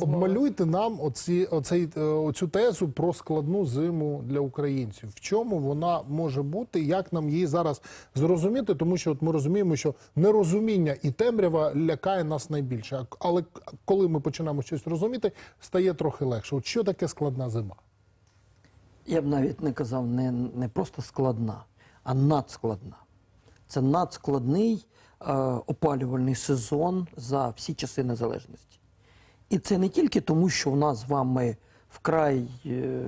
Обмалюйте нам оці, оцей, е, оцю тезу про складну зиму для українців. В чому вона може бути? Як нам її зараз зрозуміти? Тому що от ми розуміємо, що нерозуміння і темрява лякає нас найбільше. Але коли ми починаємо щось розуміти, стає трохи легше. От що таке складна зима? Я б навіть не казав не, не просто складна, а надскладна. Це надскладний е, опалювальний сезон за всі часи незалежності. І це не тільки тому, що в нас з вами вкрай е,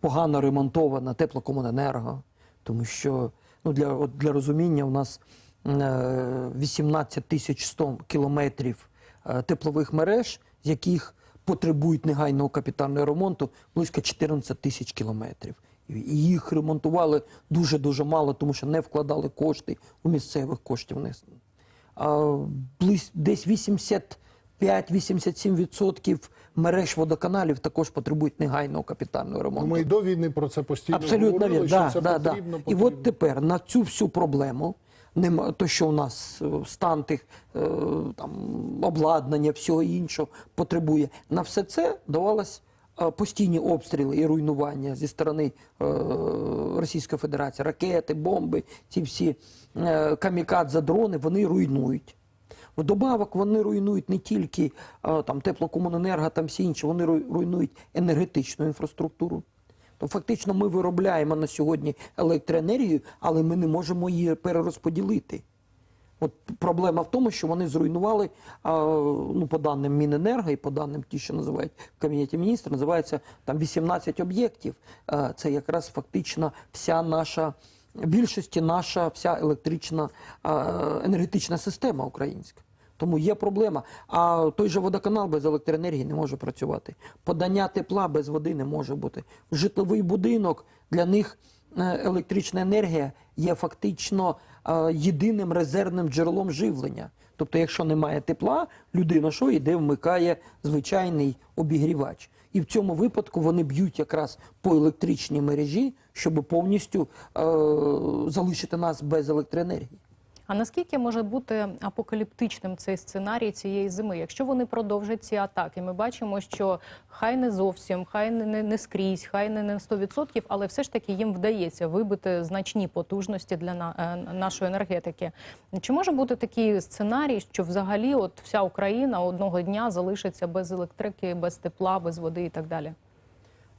погано ремонтована теплокомуненерго, тому що ну, для, от для розуміння у нас е, 18 тисяч 100 кілометрів е, теплових мереж, з яких потребують негайного капітального ремонту близько 14 тисяч кілометрів. І їх ремонтували дуже-дуже мало, тому що не вкладали кошти у місцевих коштів. Десь 85-87% мереж водоканалів також потребують негайного капітального ремонту. Ми і до війни про це постійно Абсолютно говорили, що Да, це да, да. потрібно, І от тепер на цю всю проблему, нема, то, що у нас е, стан тих е, там, обладнання, всього іншого потребує, на все це давалось е, постійні обстріли і руйнування зі сторони Російської Федерації, ракети, бомби, ці всі камікадзе, дрони, вони руйнують. Вдобавок вони руйнують не тільки там, теплокомуненерго, там всі інші, вони руйнують енергетичну інфраструктуру. То фактично ми виробляємо на сьогодні електроенергію, але ми не можемо її перерозподілити. От проблема в тому, що вони зруйнували, ну, по даним Міненерго і по даним ті, що називають в Кабінеті міністрів, називається там 18 об'єктів. Е, Це якраз фактично вся наша, більшості наша вся електрична енергетична система українська. Тому є проблема. А той же водоканал без електроенергії не може працювати. Подання тепла без води не може бути. Житловий будинок для них е, електрична енергія є фактично е, єдиним резервним джерелом живлення. Тобто, якщо немає тепла, людина що йде, вмикає звичайний обігрівач. І в цьому випадку вони б'ють якраз по електричній мережі, щоб повністю е, залишити нас без електроенергії. А наскільки може бути апокаліптичним цей сценарій цієї зими? Якщо вони продовжать ці атаки, ми бачимо, що хай не зовсім, хай не, не, скрізь, хай не на 100%, але все ж таки їм вдається вибити значні потужності для на, е, нашої енергетики. Чи може бути такий сценарій, що взагалі от вся Україна одного дня залишиться без електрики, без тепла, без води і так далі?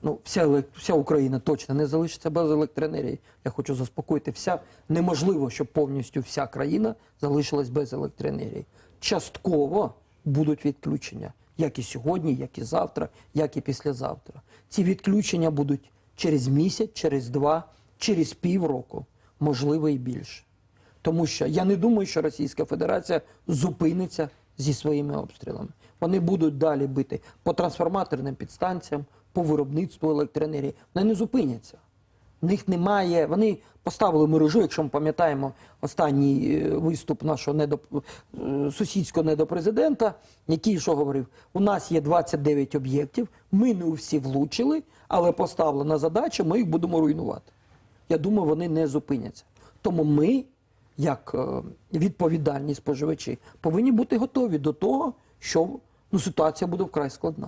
Ну, вся, вся Україна точно не залишиться без електроенергії. Я хочу заспокоїти. Вся неможливо, щоб повністю вся країна залишилась без електроенергії. Частково будуть відключення, як і сьогодні, як і завтра, як і післязавтра. Ці відключення будуть через місяць, через два, через півроку, можливо, і більше. Тому що я не думаю, що Російська Федерація зупиниться зі своїми обстрілами. Вони будуть далі бити по трансформаторним підстанціям, по виробництву електроенергії. Вони не зупиняться. В них немає. Вони поставили мережу, якщо ми пам'ятаємо останній е, виступ нашого недоп... е, сусідського недопрезидента, який що говорив: у нас є 29 об'єктів, ми не всі влучили, але поставлена задача, ми їх будемо руйнувати. Я думаю, вони не зупиняться. Тому ми, як е, відповідальні споживачі, повинні бути готові до того, що ну, ситуація буде вкрай складна.